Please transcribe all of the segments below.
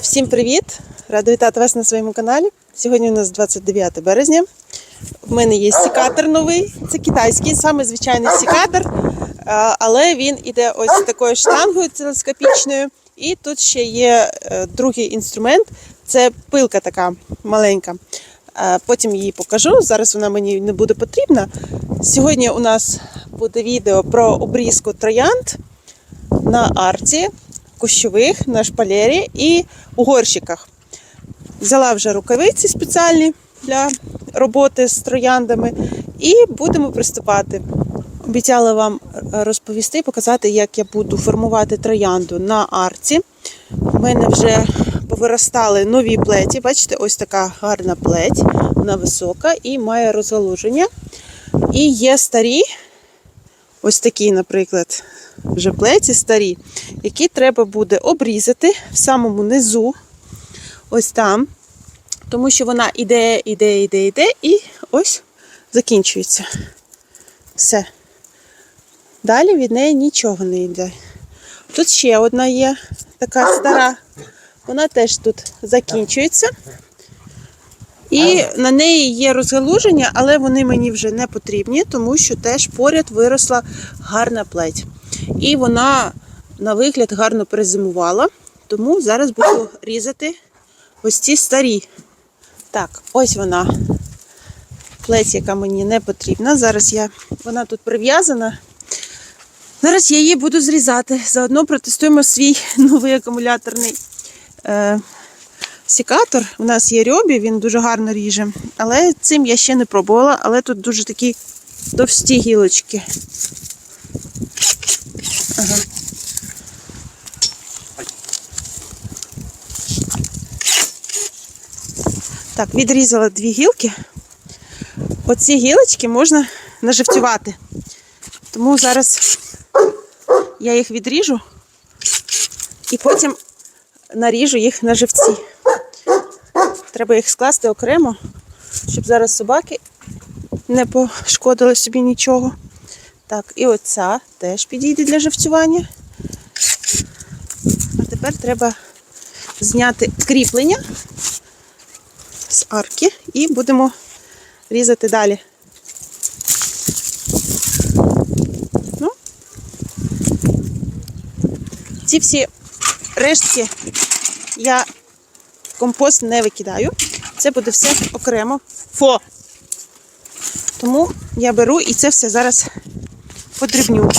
Всім привіт! Рада вітати вас на своєму каналі. Сьогодні у нас 29 березня. В мене є сікатор новий, це китайський, саме звичайний сікатор, але він іде ось такою штангою телескопічною. І тут ще є е, другий інструмент це пилка така маленька. Потім її покажу. Зараз вона мені не буде потрібна. Сьогодні у нас буде відео про обрізку троянд на арці, кущових, на шпалері і у горщиках. Взяла вже рукавиці спеціальні для роботи з трояндами і будемо приступати. Обіцяла вам розповісти, показати, як я буду формувати троянду на арці. У мене вже повиростали нові плеті. Бачите, ось така гарна плеть, вона висока і має розгалуження. І є старі, ось такі, наприклад, вже плеті старі, які треба буде обрізати в самому низу, ось там, тому що вона іде, іде, іде, іде, і ось закінчується. Все. Далі від неї нічого не йде. Тут ще одна є така стара. Вона теж тут закінчується. І на неї є розгалуження, але вони мені вже не потрібні, тому що теж поряд виросла гарна плеть. І вона на вигляд гарно перезимувала. Тому зараз буду різати ось ці старі. Так, ось вона. Плеть, яка мені не потрібна. Зараз я, вона тут прив'язана. Зараз я її буду зрізати. Заодно протестуємо свій новий акумуляторний е, сікатор. У нас є рьобі, він дуже гарно ріже. Але цим я ще не пробувала, але тут дуже такі товсті гілочки. Ага. Так, відрізала дві гілки. Оці гілочки можна наживцювати. Тому зараз я їх відріжу і потім наріжу їх на живці. Треба їх скласти окремо, щоб зараз собаки не пошкодили собі нічого. Так, і оця теж підійде для живцювання. А тепер треба зняти кріплення арки і будемо різати далі. Ну, ці всі рештки я в компост не викидаю. Це буде все окремо. Фо. Тому я беру і це все зараз подрібню.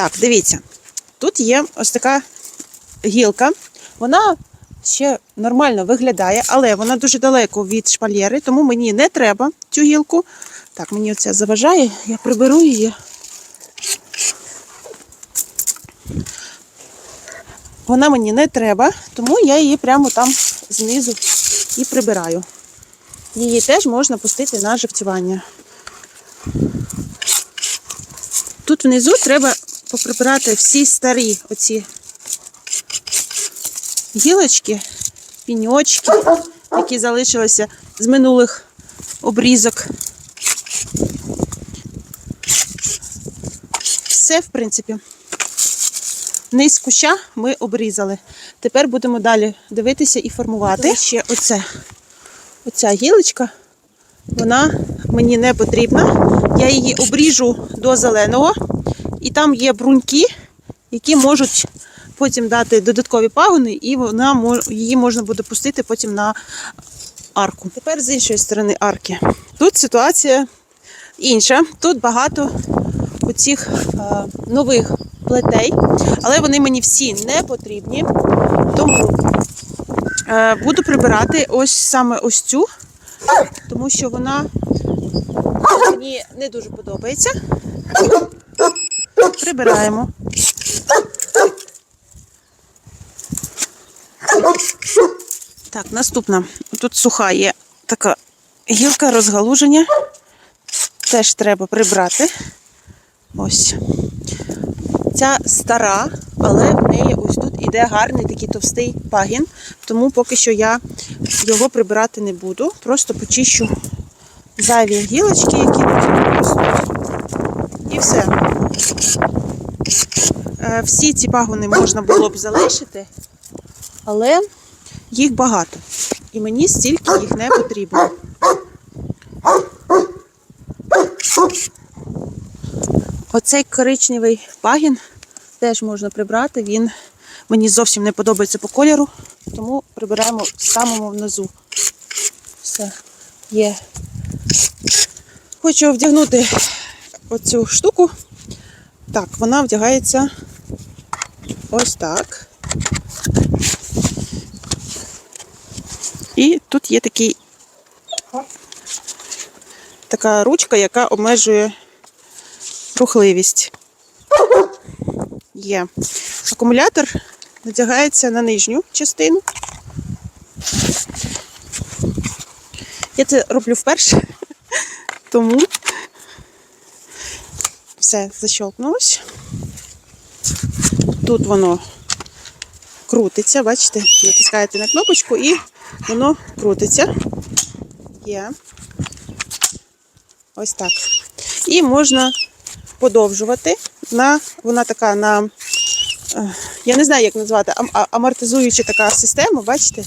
Так, дивіться. Тут є ось така гілка. Вона ще нормально виглядає, але вона дуже далеко від шпальєри, тому мені не треба цю гілку. Так, мені оце заважає, я приберу її. Вона мені не треба, тому я її прямо там знизу і прибираю. Її теж можна пустити на живцювання. Тут внизу треба поприбирати всі старі оці гілочки, піньочки, які залишилися з минулих обрізок. Все, в принципі, низ куща ми обрізали. Тепер будемо далі дивитися і формувати. Ще оце. Оця гілочка, вона мені не потрібна. Я її обріжу до зеленого, і там є бруньки, які можуть потім дати додаткові пагони, і вона її можна буде пустити потім на арку. Тепер з іншої сторони арки. Тут ситуація інша. Тут багато оцих е, нових плетей, але вони мені всі не потрібні. Тому е, буду прибирати ось саме ось цю, тому що вона мені не дуже подобається. Прибираємо. Так, наступна. Тут суха є така гілка розгалуження. Теж треба прибрати. Ось. Ця стара, але в неї ось тут іде гарний такий товстий пагін, тому поки що я його прибирати не буду. Просто почищу зайві гілочки, які тут ростуть. І все. Е, Всі ці пагони можна було б залишити, але їх багато. І мені стільки їх не потрібно. Оцей коричневий пагін теж можна прибрати. Він мені зовсім не подобається по кольору, тому прибираємо в самому внизу. Все є. Хочу вдягнути оцю штуку. Так, вона вдягається ось так. І тут є такий, така ручка, яка обмежує рухливість. Є. Акумулятор надягається на нижню частину. Я це роблю вперше, тому все защелкнулось. Тут воно крутиться, бачите, натискаєте на кнопочку і воно крутиться. Є. Ось так. І можна подовжувати на, вона така на, е, я не знаю, як назвати, амортизуюча така система, бачите?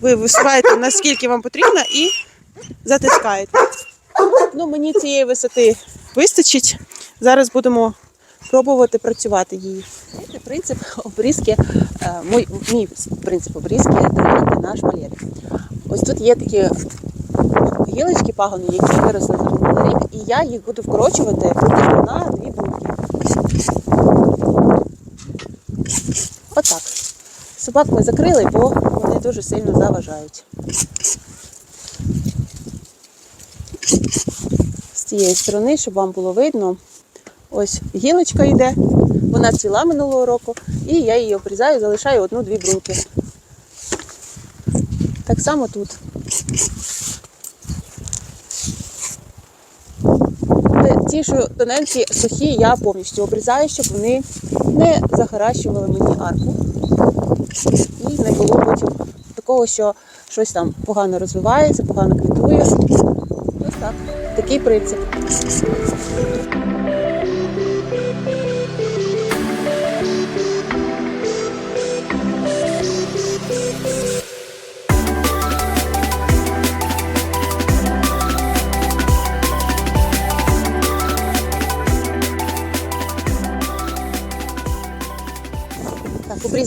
Ви висуваєте наскільки вам потрібно і затискаєте. Ну, мені цієї висоти вистачить. Зараз будемо пробувати працювати її. Це принцип обрізки, е, мій, мій принцип обрізки троянди на шпалері. Ось тут є такі гілочки пагони, які виросли за минулий рік, і я їх буду вкорочувати на дві бруньки. Отак. Собак ми закрили, бо вони дуже сильно заважають. З цієї сторони, щоб вам було видно, ось гілочка йде, вона ціла минулого року, і я її обрізаю, залишаю одну-дві бруньки. Так само тут. Ті, що тоненькі, сухі, я повністю обрізаю, щоб вони не захаращували мені арку. І не було потім такого, що щось там погано розвивається, погано квітує. Ось так. Такий принцип.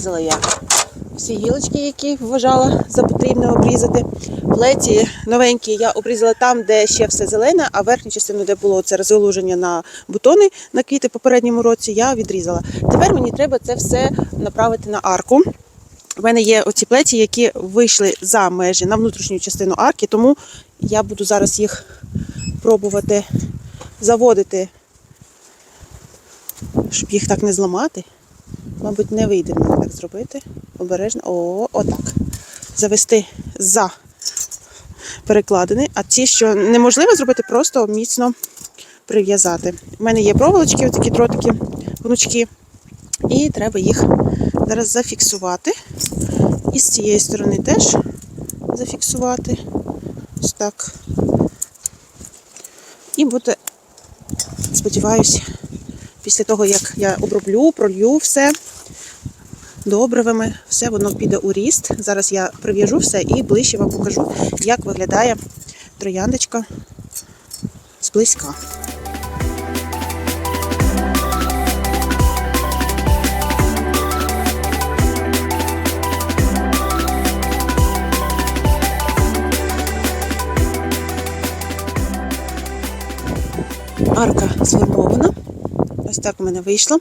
Обрізала я всі гілочки, які вважала за потрібне обрізати. Плеті новенькі я обрізала там, де ще все зелене, а верхню частину, де було це розгалуження на бутони на квіти попередньому році, я відрізала. Тепер мені треба це все направити на арку. У мене є оці плеті, які вийшли за межі на внутрішню частину арки, тому я буду зараз їх пробувати заводити, щоб їх так не зламати. Мабуть, не вийде мені так зробити. Обережно. О, отак. Завести за перекладини. А ті, що неможливо зробити, просто міцно прив'язати. У мене є проволочки, такі дротики, гнучки. І треба їх зараз зафіксувати. І з цієї сторони теж зафіксувати. Ось так. І буде, сподіваюся, після того, як я оброблю, пролью все добривами, все воно піде у ріст. Зараз я прив'яжу все і ближче вам покажу, як виглядає трояндочка зблизька. Арка сформована. Ось так у мене вийшло.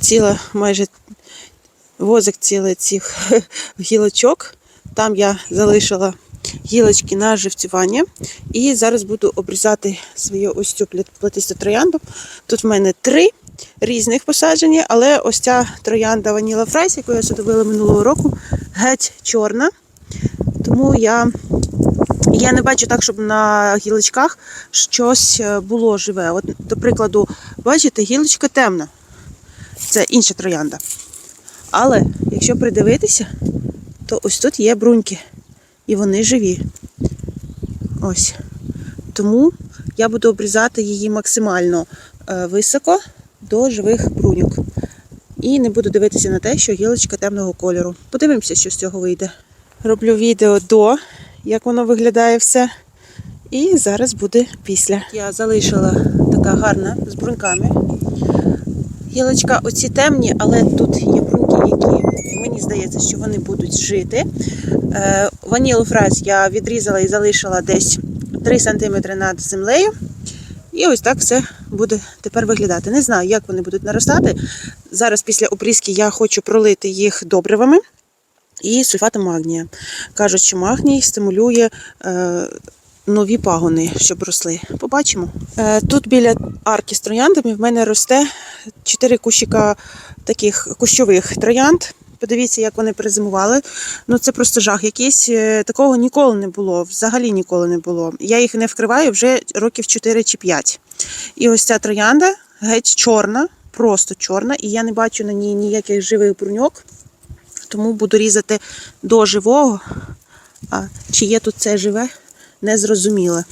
Ціла майже возик цілий цих гілочок. Там я залишила гілочки на живцювання. І зараз буду обрізати свою ось цю плетисту троянду. Тут в мене три різних посадження, але ось ця троянда Ваніла Фрайс, яку я садовила минулого року, геть чорна. Тому я я не бачу так, щоб на гілочках щось е, було живе. От, до прикладу, бачите, гілочка темна. Це інша троянда. Але якщо придивитися, то ось тут є бруньки. І вони живі. Ось. Тому я буду обрізати її максимально е, високо до живих бруньок. І не буду дивитися на те, що гілочка темного кольору. Подивимося, що з цього вийде. Роблю відео до, як воно виглядає все. І зараз буде після. Я залишила така гарна з бруньками. Гілочка оці темні, але тут є бруньки, які мені здається, що вони будуть жити. Е, Ванілу фраз я відрізала і залишила десь 3 см над землею. І ось так все буде тепер виглядати. Не знаю, як вони будуть наростати. Зараз після обрізки я хочу пролити їх добривами і сульфатом магнія. Кажуть, що магній стимулює е, нові пагони, щоб росли. Побачимо. Е, тут біля арки з трояндами в мене росте 4 кущика таких кущових троянд. Подивіться, як вони перезимували. Ну це просто жах якийсь. Е, Такого ніколи не було, взагалі ніколи не було. Я їх не вкриваю вже років 4 чи 5. І ось ця троянда геть чорна, просто чорна, і я не бачу на ній ніяких живих бруньок, тому буду різати до живого. А чи є тут це живе, не зрозуміло.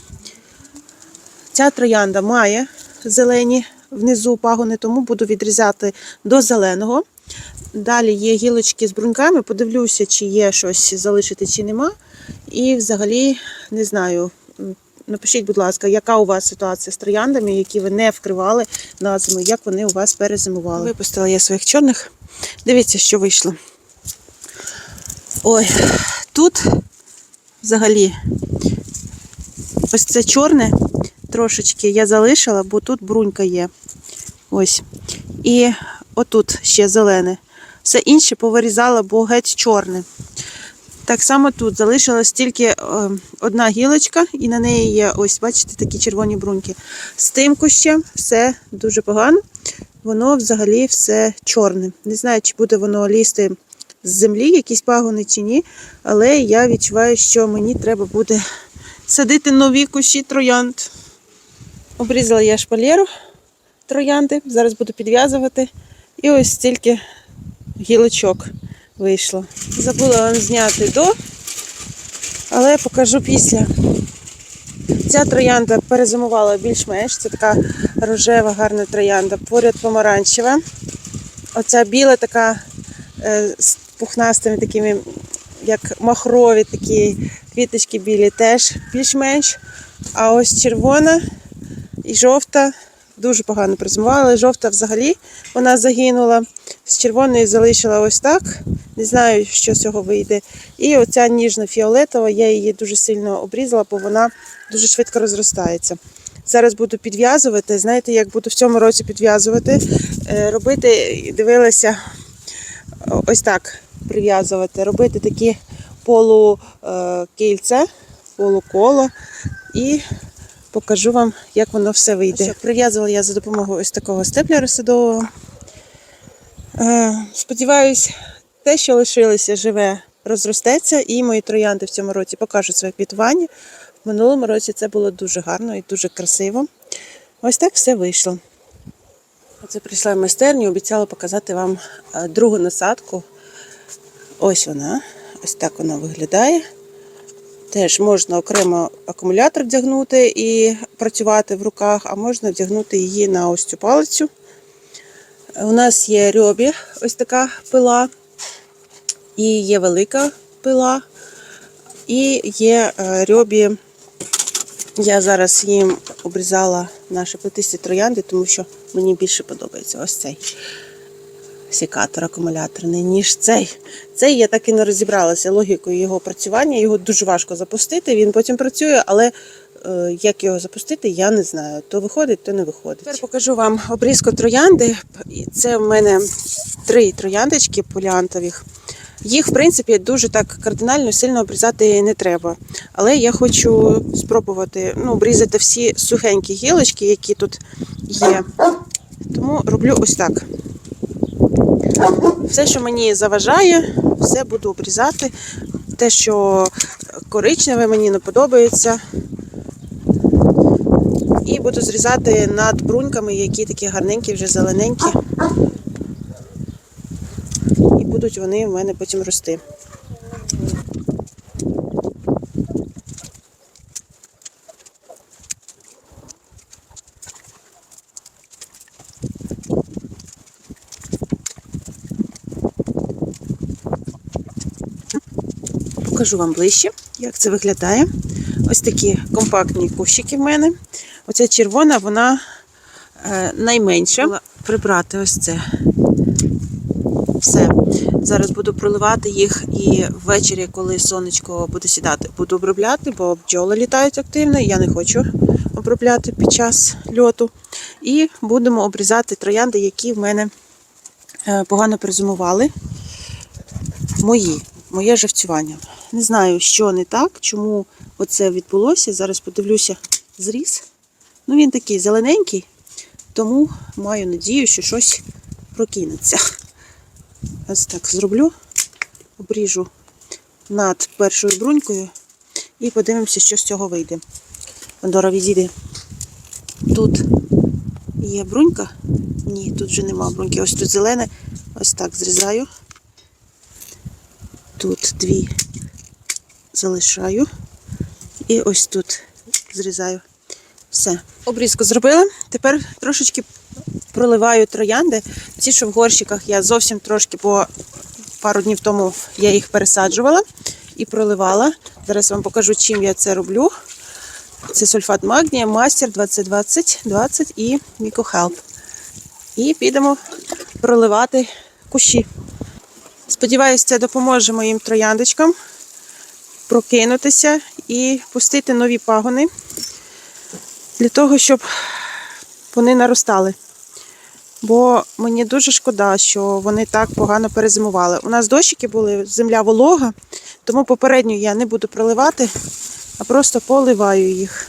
Ця троянда має зелені внизу пагони, тому буду відрізати до зеленого. Далі є гілочки з бруньками, подивлюся, чи є щось залишити, чи нема. І взагалі не знаю. Напишіть, будь ласка, яка у вас ситуація з трояндами, які ви не вкривали на зиму, як вони у вас перезимували. Випустила я своїх чорних. Дивіться, що вийшло. Ой, тут взагалі ось це чорне трошечки я залишила, бо тут брунька є. Ось. І отут ще зелене. Все інше повирізала, бо геть чорне. Так само тут залишилась тільки е, одна гілочка, і на неї є, ось, бачите, такі червоні бруньки. З тим кущем все дуже погано. Воно взагалі все чорне. Не знаю, чи буде воно лізти з землі, якісь пагони чи ні, але я відчуваю, що мені треба буде садити нові кущі троянд. Обрізала я шпалеру троянди, зараз буду підв'язувати. І ось стільки гілочок вийшло. Забула вам зняти до, але покажу після. Ця троянда перезимувала більш-менш. Це така рожева, гарна троянда, поряд помаранчева. Оця біла така е, пухнастими такими, як махрові такі квіточки білі, теж більш-менш. А ось червона і жовта дуже погано призимувала. Жовта взагалі вона загинула. З червоної залишила ось так. Не знаю, що з цього вийде. І оця ніжна фіолетова, я її дуже сильно обрізала, бо вона дуже швидко розростається. Зараз буду підв'язувати. Знаєте, як буду в цьому році підв'язувати, Е, робити, дивилася ось так прив'язувати, робити такі полукільця, полуколо і покажу вам, як воно все вийде. Прив'язувала я за допомогою ось такого степлера садового. Е, Сподіваюсь, те, що лишилося живе, розростеться, і мої троянди в цьому році покажуть своє квітування. В минулому році це було дуже гарно і дуже красиво. Ось так все вийшло. Оце прийшла в майстерню, обіцяла показати вам е, другу насадку. Ось вона. Ось так вона виглядає. Теж можна окремо акумулятор вдягнути і працювати в руках, а можна вдягнути її на ось цю палицю. У нас є рьобі, ось така пила, і є велика пила, і є е, рьобі. Я зараз їм обрізала наші плетисті троянди, тому що мені більше подобається ось цей сікатор акумуляторний, ніж цей. Цей я так і не розібралася логікою його працювання. Його дуже важко запустити. Він потім працює, але е, як його запустити, я не знаю. То виходить, то не виходить. Тепер покажу вам обрізку троянди. Це в мене три трояндочки поліантових. Їх, в принципі, дуже так кардинально сильно обрізати не треба. Але я хочу спробувати ну, обрізати всі сухенькі гілочки, які тут є. Тому роблю ось так. Все, що мені заважає, все буду обрізати. Те, що коричневе мені не подобається. І буду зрізати над бруньками, які такі гарненькі, вже зелененькі. І будуть вони в мене потім рости. Покажу вам ближче, як це виглядає. Ось такі компактні кущики в мене. Оця червона, вона е, найменша. Прибрати ось це. Все. Зараз буду проливати їх і ввечері, коли сонечко буде сідати, буду обробляти, бо бджоли літають активно, і я не хочу обробляти під час льоту. І будемо обрізати троянди, які в мене е, погано перезимували. Мої, моє живцювання. Не знаю, що не так, чому оце відбулося. Зараз подивлюся зріз. Ну, він такий зелененький, тому маю надію, що щось прокинеться. Ось так зроблю, обріжу над першою брунькою і подивимося, що з цього вийде. Пандора відійде. Тут є брунька. Ні, тут вже нема бруньки. Ось тут зелене. Ось так зрізаю. Тут дві залишаю. І ось тут зрізаю. Все. Обрізку зробила. Тепер трошечки проливаю троянди. Ці, що в горщиках, я зовсім трошки, бо пару днів тому я їх пересаджувала і проливала. Зараз вам покажу, чим я це роблю. Це сульфат магнія, мастер 2020 20 і Мікохелп. І підемо проливати кущі. Сподіваюсь, це допоможе моїм трояндочкам прокинутися і пустити нові пагони для того, щоб вони наростали. Бо мені дуже шкода, що вони так погано перезимували. У нас дощики були, земля волога, тому попередньо я не буду проливати, а просто поливаю їх.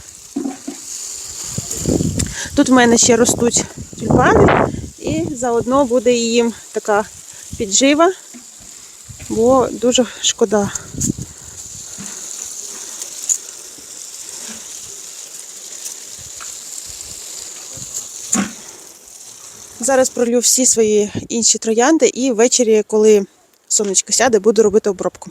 Тут в мене ще ростуть тюльпани, і заодно буде їм така піджива, бо дуже шкода. Зараз пролю всі свої інші троянди і ввечері, коли сонечко сяде, буду робити обробку.